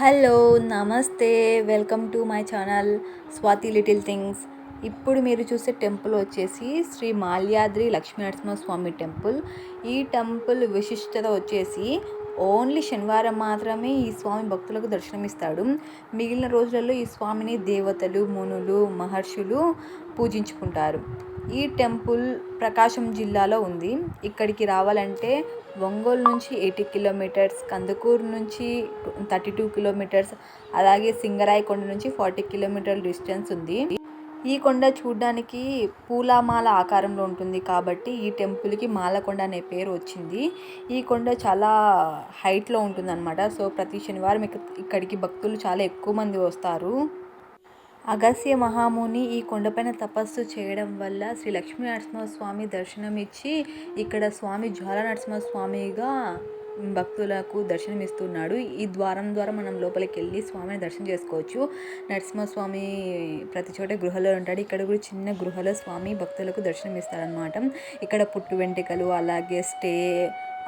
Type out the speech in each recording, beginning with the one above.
Hello నమస్తే. Welcome to my channel Swathi little things. ఇప్పుడు మీరు చూసే టెంపుల్ వచ్చేసి శ్రీ మాల్యాద్రి లక్ష్మీనరసింహస్వామి టెంపుల్. ఈ టెంపుల్ విశిష్టత వచ్చేసి ఓన్లీ శనివారం మాత్రమే ఈ స్వామి భక్తులకు దర్శనమిస్తాడు. మిగిలిన రోజులలో ఈ స్వామిని దేవతలు మునులు మహర్షులు పూజించుకుంటారు. ఈ టెంపుల్ ప్రకాశం జిల్లాలో ఉంది. ఇక్కడికి రావాలంటే ఒంగోలు నుంచి ఎయిటీ కిలోమీటర్స్ కందుకూరు నుంచి థర్టీ టూ కిలోమీటర్స్ అలాగే సింగరాయకొండ నుంచి ఫార్టీ కిలోమీటర్ డిస్టెన్స్ ఉంది. ఈ కొండ చూడడానికి పూలమాల ఆకారంలో ఉంటుంది కాబట్టి ఈ టెంపుల్కి మాలకొండ అనే పేరు వచ్చింది. ఈ కొండ చాలా హైట్లో ఉంటుందన్నమాట. సో ప్రతి శనివారం ఇక్కడికి భక్తులు చాలా ఎక్కువ మంది వస్తారు. అగస్య మహాముని ఈ కొండపైన తపస్సు చేయడం వల్ల శ్రీ లక్ష్మీ నరసింహస్వామి దర్శనం ఇచ్చి ఇక్కడ స్వామి జ్వాల నరసింహస్వామిగా భక్తులకు దర్శనం ఇస్తున్నాడు ఈ ద్వారం ద్వారా మనం లోపలికి వెళ్ళి స్వామిని దర్శనం చేసుకోవచ్చు. నరసింహస్వామి ప్రతి చోట గృహలో ఉంటాడు. ఇక్కడ కూడా చిన్న గృహలో స్వామి భక్తులకు దర్శనమిస్తారనమాట ఇక్కడ పుట్టు వెంట్రుకలు అలాగే స్టే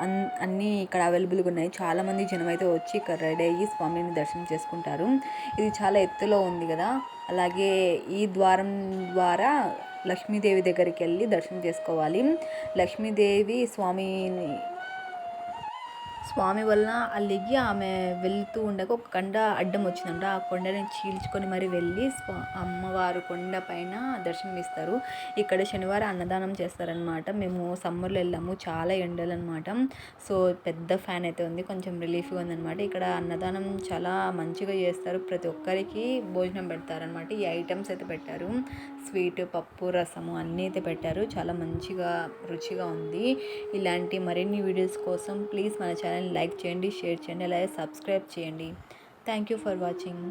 అన్ అన్నీ ఇక్కడ అవైలబుల్గా ఉన్నాయి. చాలామంది జనం అయితే వచ్చి ఇక్కడ రెడీ అయ్యి స్వామిని దర్శనం చేసుకుంటారు. ఇది చాలా ఎత్తులో ఉంది కదా. అలాగే ఈ ద్వారం ద్వారా లక్ష్మీదేవి దగ్గరికి వెళ్ళి దర్శనం చేసుకోవాలి. లక్ష్మీదేవి స్వామిని స్వామి వలన అలిగి ఆమె వెళ్తూ ఉండగా ఒక కొండ అడ్డం వచ్చిందంట. ఆ కొండని చీల్చుకొని మరి వెళ్ళి స్వా అమ్మవారు కొండ పైన దర్శనం ఇస్తారు. ఇక్కడ శనివారం అన్నదానం చేస్తారనమాట మేము సమ్మర్లో వెళ్ళాము. చాలా ఎండలు అనమాట సో పెద్ద ఫ్యాన్ అయితే ఉంది. కొంచెం రిలీఫ్గా ఉందనమాట ఇక్కడ అన్నదానం చాలా మంచిగా చేస్తారు. ప్రతి ఒక్కరికి భోజనం పెడతారనమాట ఈ ఐటమ్స్ అయితే పెట్టారు. స్వీట్ పప్పు రసము అన్నీ అయితే పెట్టారు. చాలా మంచిగా రుచిగా ఉంది. ఇలాంటి మరిన్ని వీడియోస్ కోసం ప్లీజ్ మన ఛానల్ లైక్ చేయండి షేర్ చేయండి అలాగే సబ్స్క్రైబ్ చేయండి. Thank you for watching